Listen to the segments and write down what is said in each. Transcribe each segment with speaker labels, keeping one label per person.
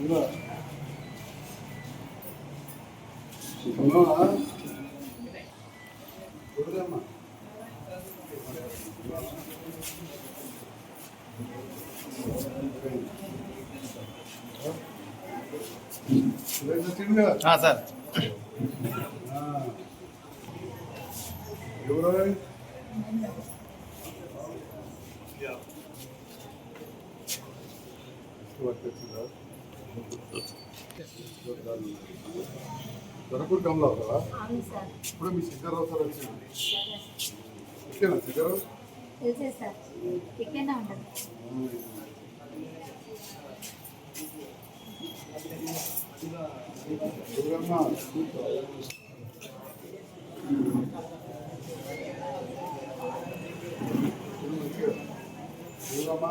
Speaker 1: ఉందా? ఉన్నావా? చూడలేమ్మా. ఇదేంటో తిండిగా?
Speaker 2: సార్
Speaker 1: దొరకూరు కమలా
Speaker 3: సార్.
Speaker 1: ఇప్పుడు మీ శంకర్రావు సార్ వచ్చింది ఓకేనా శంకర్రావు? దుర్గమ్మ దుర్గమ్మ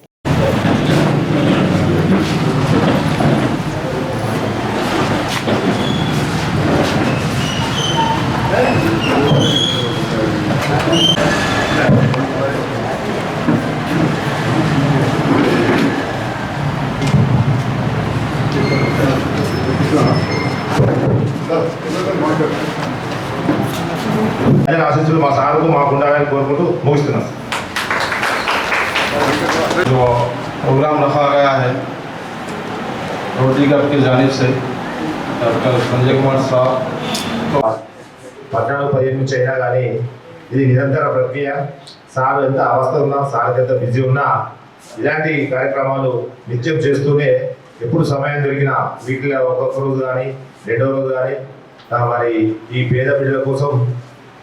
Speaker 1: సార్ మాట్లాడు
Speaker 4: అదే ఆశిస్తులు మా సార్కు మాకు ఉండాలని కోరుకుంటూ ముగిస్తున్నాం
Speaker 5: जो प्रोग्राम रखा गया है रोटी कप की जानिब से डॉक्टर संजय कुमार साहब
Speaker 4: పద్నాలుగు పదిహేను నుంచి అయినా కానీ ఇది నిరంతర ప్రక్రియ సార్ ఎంత అవస్థ ఉన్నా సార్ ఎంత బిజీ ఉన్నా ఇలాంటి కార్యక్రమాలు నిత్యం చేస్తూనే ఎప్పుడు సమయం దొరికినా వీటిలో ఒక్కొక్క రోజు కానీ రెండో రోజు కానీ మరి ఈ పేద పిల్లల కోసం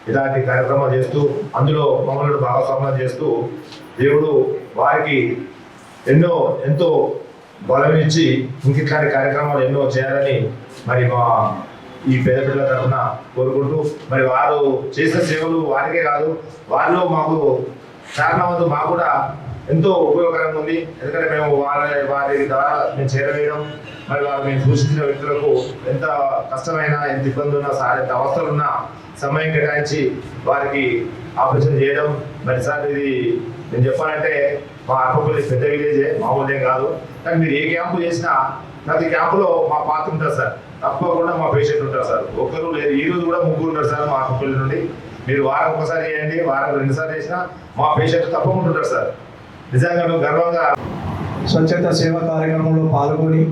Speaker 4: ఇలాంటి కార్యక్రమాలు చేస్తూ అందులో మమ్మల్ని భాగస్వామ్యం చేస్తూ దేవుడు వారికి ఎన్నో ఎంతో బలమిచ్చి ఇంక ఇట్లాంటి కార్యక్రమాలు ఎన్నో చేయాలని మరి మా ఈ పేద పిల్లల తరఫున కోరుకుంటూ మరి వారు చేసిన సేవలు వారికే కాదు వారిలో మాకు కారణం మాకు కూడా ఎంతో ఉపయోగకరంగా ఉంది. ఎందుకంటే మేము వాళ్ళ వారి ద్వారా మేము చేరవేయడం మరి వారు మేము సూచించిన వ్యక్తులకు ఎంత కష్టమైన ఎంత ఇబ్బంది ఉన్నా సార్ ఎంత అవస్థలు ఉన్నా సమయం కేటాయించి వారికి ఆపరేషన్ చేయడం. మరి సార్ ఇది నేను చెప్పాలంటే మా అక్కపల్లి పెద్ద విలేజే మామూలుదేం కాదు. కానీ మీరు ఏ క్యాంపు చేసినా ప్రతి క్యాంపులో మా పాత్ర ఉంటుంది సార్. తప్పకుండా మా పేషెంట్ ఉంటారు సార్. ఒక్కరు లేదు ఈ రోజు కూడా ముగ్గురు ఉన్నారు సార్ మా అక్కపల్లి నుండి. మీరు వారం ఒకసారి చేయండి వారం రెండుసార్లు చేసినా మా పేషెంట్ తప్పకుండా ఉంటారు సార్. నిజంగా గర్వంగా
Speaker 6: స్వచ్ఛత సేవా కార్యక్రమంలో పాల్గొని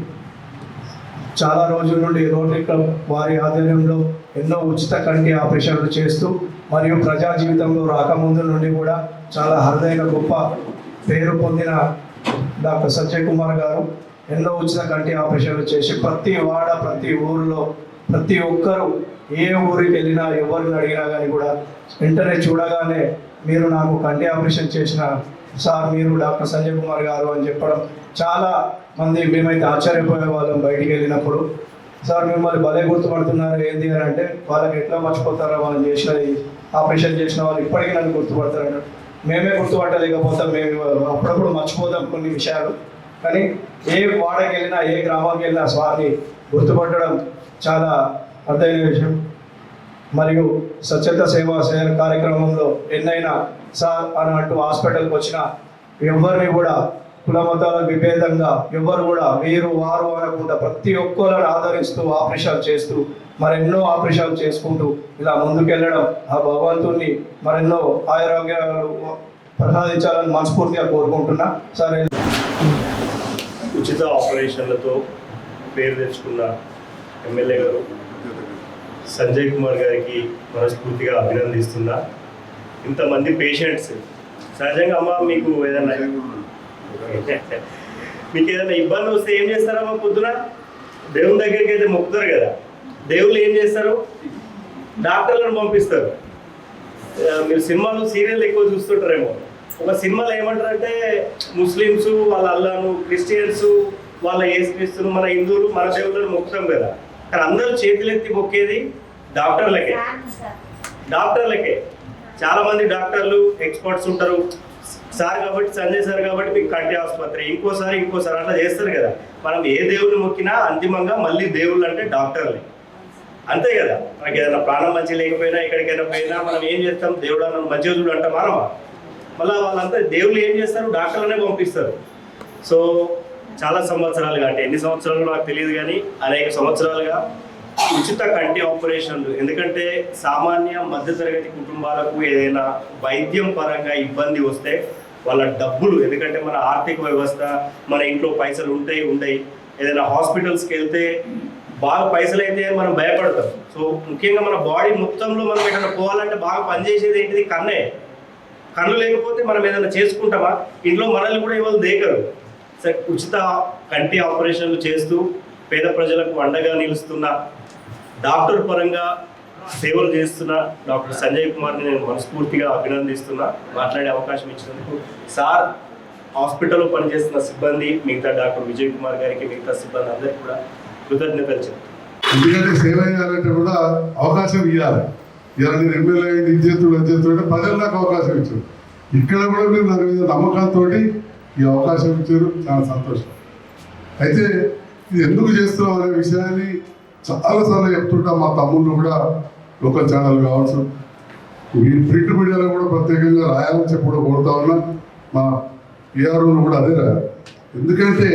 Speaker 6: చాలా రోజుల నుండి రోటరీ క్లబ్ వారి ఆధ్వర్యంలో ఎన్నో ఉచిత కంటి ఆపరేషన్లు చేస్తూ మరియు ప్రజా జీవితంలో రాకముందు నుండి కూడా చాలా అరుదైన గొప్ప పేరు పొందిన డాక్టర్ సత్య్ కుమార్ గారు ఎన్నో ఉచిత కంటి ఆపరేషన్లు చేసి ప్రతి వాడ ప్రతి ఊరిలో ప్రతి ఒక్కరూ ఏ ఊరికి వెళ్ళినా ఎవరిని అడిగినా కానీ కూడా వెంటనే చూడగానే మీరు నాకు కంటి ఆపరేషన్ చేసిన సార్ మీరు డాక్టర్ సంజయ్ కుమార్ గారు అని చెప్పడం చాలా మంది మేమైతే ఆశ్చర్యపోయే వాళ్ళం బయటికి వెళ్ళినప్పుడు. సార్ మిమ్మల్ని భలే గుర్తుపడుతున్నారు ఏంది అని అంటే వాళ్ళకి ఎట్లా మర్చిపోతారో వాళ్ళని చేసిన ఆపరేషన్ చేసిన వాళ్ళు ఇప్పటికీ నన్ను గుర్తుపడతారు మేమే గుర్తుపట్టలేకపోతాం మేము అప్పుడప్పుడు మర్చిపోతాం కొన్ని విషయాలు. కానీ ఏ వాడకి వెళ్ళినా ఏ గ్రామానికి వెళ్ళినా స్వామిని గుర్తుపట్టడం చాలా అర్థమైన విషయం. మరియు స్వచ్ఛత సేవా సేవ కార్యక్రమంలో ఎన్నైనా సార్ అని అంటూ హాస్పిటల్కి వచ్చిన ఎవరిని కూడా కుల మతాల విభేదంగా ఎవరు కూడా వీరు వారు అనకుండా ప్రతి ఒక్కరిని ఆదరిస్తూ ఆపరేషన్లు చేస్తూ మరెన్నో ఆపరేషన్లు చేసుకుంటూ ఇలా ముందుకెళ్ళడం ఆ భగవంతుని మరెన్నో ఆరోగ్యాలు ప్రసాదించాలని మనస్ఫూర్తిగా కోరుకుంటున్నా. సరే.
Speaker 7: ఉచిత ఆపరేషన్లతో పేరు తెచ్చుకున్న ఎమ్మెల్యే గారు సంజయ్ కుమార్ గారికి మనస్ఫూర్తిగా అభినందిస్తున్నా. ఇంతమంది పేషెంట్స్ సహజంగా అమ్మ మీకు ఏదైనా మీకు ఏదైనా ఇబ్బంది వస్తే ఏం చేస్తారమ్మా పొద్దున? దేవుని దగ్గరికి అయితే మొక్కుతారు కదా. దేవుళ్ళు ఏం చేస్తారు? డాక్టర్లను పంపిస్తారు. మీరు సినిమాలు సీరియల్ ఎక్కువ చూస్తుంటారేమో. ఒక సినిమాలో ఏమంటారంటే ముస్లిమ్స్ వాళ్ళ అల్లాను క్రిస్టియన్స్ వాళ్ళ ఏసుక్రీస్తులు మన హిందువులు మన దేవుళ్ళని మొక్కుతాం కదా. కానీ అందరూ చేతులెత్తి మొక్కేది డాక్టర్లకే. డాక్టర్లకే. చాలా మంది డాక్టర్లు ఎక్స్పర్ట్స్ ఉంటారు. సార్ కాబట్టి సంజయ్ సార్ కాబట్టి మీకు కంటి ఆసుపత్రి ఇంకోసారి ఇంకోసారి అట్లా చేస్తారు కదా. మనం ఏ దేవుని మొక్కినా అంతిమంగా మళ్ళీ దేవుళ్ళు అంటే డాక్టర్లే. అంతే కదా. మనకి ఏదైనా ప్రాణం మంచి లేకపోయినా ఎక్కడికైనా పోయినా మనం ఏం చేస్తాం? దేవుడు అన్న మంచి చూడు అంటే మనమా మళ్ళీ వాళ్ళంతా దేవుళ్ళు ఏం చేస్తారు? డాక్టర్లనే పంపిస్తారు. సో చాలా సంవత్సరాలుగా అంటే ఎన్ని సంవత్సరాలు నాకు తెలియదు కానీ అనేక సంవత్సరాలుగా ఉచిత కంటి ఆపరేషన్లు. ఎందుకంటే సామాన్య మధ్యతరగతి కుటుంబాలకు ఏదైనా వైద్యం పరంగా ఇబ్బంది వస్తే వాళ్ళ డబ్బులు ఎందుకంటే మన ఆర్థిక వ్యవస్థ మన ఇంట్లో పైసలు ఉంటాయి ఉండయి. ఏదైనా హాస్పిటల్స్కి వెళ్తే బాగా పైసలు అయితే మనం భయపడతాం. సో ముఖ్యంగా మన బాడీ మొత్తంలో మనం ఎక్కడ పోవాలంటే బాగా పనిచేసేది ఏంటిది? కన్నే. కన్ను లేకపోతే మనం ఏదైనా చేసుకుంటామా? ఇంట్లో మనల్ని కూడా ఇవాళ దేకరు. సరే ఉచిత కంటి ఆపరేషన్లు చేస్తూ పేద ప్రజలకు అండగా నిలుస్తున్న డాక్టర్ పరంగా సేవలు చేస్తున్న డాక్టర్ సంజయ్ కుమార్ని నేను మనస్ఫూర్తిగా అభినందిస్తున్నా. మాట్లాడే అవకాశం ఇచ్చినందుకు. సార్ హాస్పిటల్లో పనిచేస్తున్న సిబ్బంది మిగతా డాక్టర్ విజయ్ కుమార్ గారికి మిగతా సిబ్బంది అందరికీ కూడా కృతజ్ఞతలు చెప్తాను
Speaker 2: ఎందుకంటే సేవ చేయాలంటే కూడా అవకాశం ఇవ్వాలి. ఇలా నేను ఎమ్మెల్యే అయింది ఇచ్చేతుడు వచ్చేతుడు అంటే ప్రజలు నాకు అవకాశం ఇచ్చారు. ఇక్కడ కూడా మీరు దాని మీద నమ్మకంతో ఈ అవకాశం ఇచ్చారు. చాలా సంతోషం. అయితే ఇది ఎందుకు చేస్తున్నాం అనే విషయాన్ని చాలాసార్లు చెప్తుంటా మా తమ్ముళ్ళు కూడా లోకల్ ఛానల్ కావచ్చు. ఈ ప్రింట్ మీడియాలో కూడా ప్రత్యేకంగా రాయాలని చెప్పి కూడా కోరుతా ఉన్నా. మా పిఆర్ఓను కూడా అదే రాయాలి. ఎందుకంటే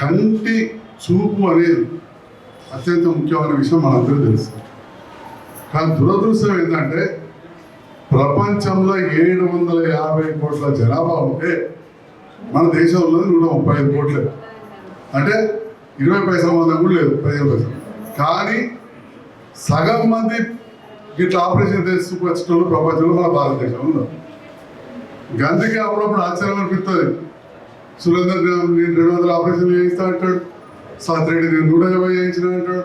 Speaker 2: కంటి చూపు అనేది అత్యంత ముఖ్యమైన విషయం మనందరూ తెలుసు. కానీ దురదృష్టం ఏంటంటే ప్రపంచంలో ఏడు వందల యాభై కోట్ల జనాభా ఉంటే మన దేశంలో నూట ముప్పై ఐదు కోట్లే. అంటే ఇరవై పైసల మంది కూడా లేదు పదిహేను పైసలు. కానీ సగం మంది ఇట్లా ఆపరేషన్ చేసుకొచ్చిన ప్రపంచంలో మన భారతదేశంలో ఉన్నారు. అందుకే అప్పుడప్పుడు ఆశ్చర్యం అనిపిస్తుంది. సురేందర్ నేను రెండు వందల ఆపరేషన్లు చేయిస్తా అంటాడు. సాతిరెడ్డి నేను నూట యాభై చేయించిన అంటాడు.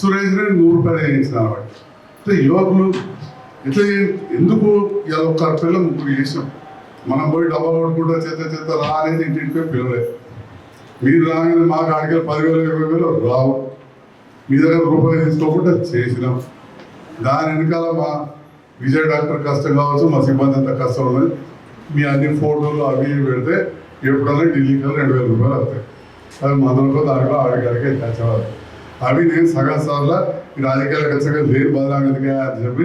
Speaker 2: సురేష్ రెడ్డి నూరు రూపాయలు చేయించిన అనమాట అంటే యువకులు ఇట్లా ఎందుకు ఇలా ఒక్క పిల్లలు ముగ్గురు చేసాం మనం పోయి డబ్బా కొట్టుకుంటా చేత చేత రా అనేది ఇంటింటికి పిల్లలేదు మీరు రాగానే మాకు ఆడికి పదివేలు ఇరవై వేలు రావు. మీ దగ్గర రూపాయలు తీసుకోకుండా చేసినాం. దాని వెనకాల మా విజయ్ డాక్టర్ కష్టం కావచ్చు మా సిబ్బంది అంత కష్టం ఉన్నది. మీ అన్ని ఫోటోలు అవి పెడితే ఎప్పుడైనా ఢిల్లీకి వెళ్ళి రెండు వేల రూపాయలు వస్తాయి. అది మనకు దానిలో ఆడికాడికి తెచ్చేవారు అవి నేను సగం సార్లు మీరు రాజకీయాలకు వచ్చాక లేని బదలాగా అని చెప్పి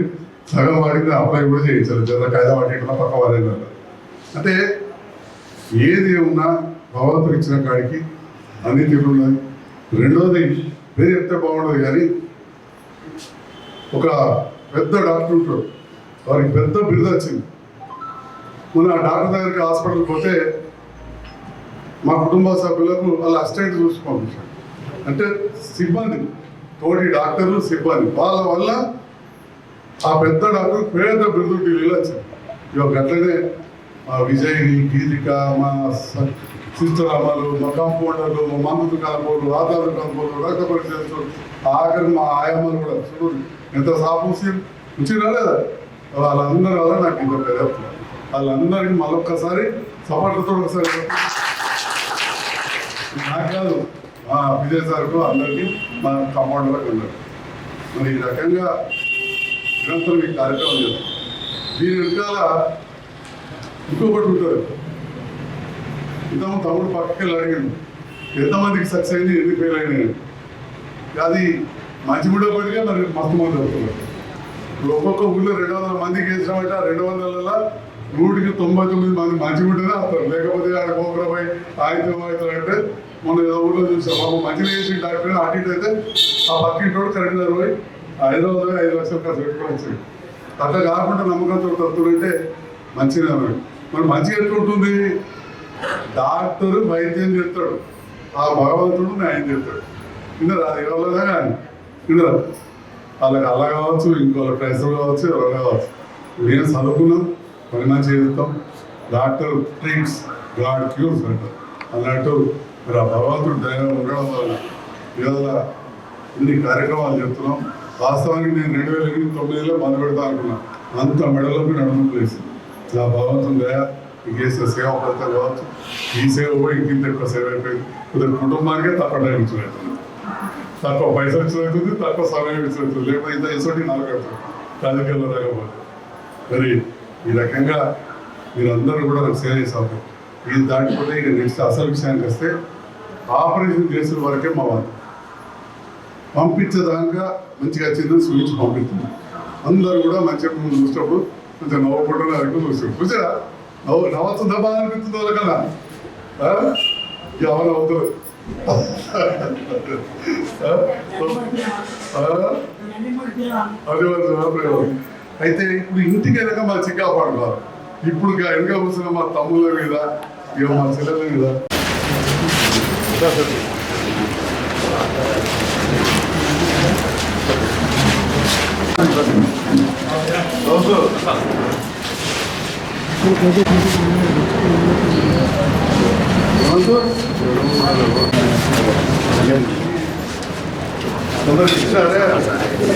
Speaker 2: సగం వాడికి అప్లై కూడా చేయించాలి. జర కాయదా వాటి పక్క వారే అంటే ఏది ఉన్నా భావాలతో ఇచ్చిన కాడికి అన్ని తీరున్నాయి రెండోది పేరు చెప్తే బాగుండదు కానీ ఒక పెద్ద డాక్టర్ ఉంటాడు. వారికి పెద్ద బిరుదు వచ్చింది. మొన్న ఆ డాక్టర్ దగ్గరికి హాస్పిటల్కి పోతే మా కుటుంబ సభ్యులకు వాళ్ళ అసిస్టెంట్ చూసుకోండి అంటే సిబ్బంది తోటి డాక్టర్లు సిబ్బంది. వాళ్ళ వల్ల ఆ పెద్ద డాక్టర్ పేద బిరుదు ఢిల్లీలో వచ్చింది. ఇక అట్లనే మా విజయ్ గీతిక మా సీతారామాలు మా కాంపౌండర్లు మా మందు కాంపౌండ్లు ఆధార్ కాంపౌండ్లు రక్త పరిచయం ఆఖరి మా ఆయమ్మలు కూడా చూడండి ఎంత సాపూసి రుచి రాలేదా? వాళ్ళందరూ వల్ల నాకు ఇంత పెద్ద వాళ్ళందరికీ మళ్ళొక్కసారి సపోర్ట్తో ఒకసారి నాకు కాదు మా విజయ్ సార్కు అందరికీ మా కాంపౌండర్లకు ఉన్నారు. మరి ఈ రకంగా నిరంతరం ఈ కార్యక్రమం చేస్తాం. దీని వెనకాల ఇంకొకటి ఉంటుంది ఇంతకు తమ్ముడు పక్కకి అడిగాడు ఎంతమందికి సక్సెస్ అయింది? ఎన్ని ఫెయిల్ అయినాయి? అది మంచి కూడా పడిగా మరి మస్తు మంది అవుతున్నారు. ఇప్పుడు ఒక్కొక్క ఊళ్ళో రెండు వందల మందికి వేసినామంటే ఆ రెండు వందల నూటికి తొంభై తొమ్మిది మంది మంచిగుంటేనే వస్తారు లేకపోతే ఆడ గోకురపై ఆయుధం అవుతారు అంటే మొన్న ఏదో ఊళ్ళో చూసాం. బాబు మంచిగా వేసి డాక్టర్ అటు అయితే ఆ పక్కింటోడు కరెంట్ పోయి హైదరాబాద్ పోయి ఐదు లక్షలు ఖర్చు పెట్టుకొని వచ్చాడు. అట్లా కాకుండా నమ్మకంతో వస్తుందంటే మంచిగా మరి మంచిగా ఎట్లా ఉంటుంది డాక్టర్ వైద్యం చేస్తాడు ఆ భగవంతుడు న్యాయం చేస్తాడు విన్నరా అది ఎవరిదా కానీ విన్నరా వాళ్ళకి అలా కావచ్చు ఇంకోళ్ళ ప్రెషర్ కావచ్చు ఎవరు కావచ్చు. మేము చదువుకున్నాం పని మంచి చేస్తాం. డాక్టర్ ట్రీట్స్ గాడ్ క్యూర్స్ అంటారు అన్నట్టు మరి ఆ భగవంతుడు దైవం ఉండడం వల్ల ఇవాళ ఇన్ని కార్యక్రమాలు చెప్తున్నాం. వాస్తవానికి నేను రెండు వేల ఎనిమిది తొమ్మిదిలో మొదలు పెడతా అనుకున్నాను అంత మెడలోకి నడుము ప్లేస్ నా భగవంతుని దయ చేసిన సేవ ఫలితం కావచ్చు. ఈ సేవ కూడా ఇంకింత ఎక్కువ సేవ అయిపోయింది. కొద్దిగా కుటుంబానికే తప్ప టైం ఇచ్చినట్టుంది. తక్కువ పైసలు ఇచ్చినట్టుంది తక్కువ సమయం ఇచ్చినట్టుంది. లేకపోతే ఇంత ఎసోటి నాలుగు రాజకీయాల్లో రాకపోతే. మరి ఈ రకంగా మీరందరూ కూడా నాకు సేవ చేసాము ఇది దాటిపోతే ఇక నెక్స్ట్ అసలు విషయానికి వస్తే ఆపరేషన్ చేసిన వరకే మా వాళ్ళు పంపించేదాకా మంచిగా వచ్చిందని చూపించి పంపిస్తుంది అందరూ కూడా మంచిగా చూసినప్పుడు కొంచెం నవ్వుకుంటున్నారు నవ్వుకుంటూ చూసారా? నవ్వు నవ్వుతుందా బాగా అనిపిస్తుంది వాళ్ళకన్నా ಹೌದು అవుతారు అదే అయితే ఇప్పుడు ఇంటికి వెనక మా చిక్కా పడుకోవాలి ఇప్పుడు గా- వెనక కూర్చున్న మా తమ్ముళ్ళ మీద ఇక మా చెల్లెల మీద. ఇచ్చారే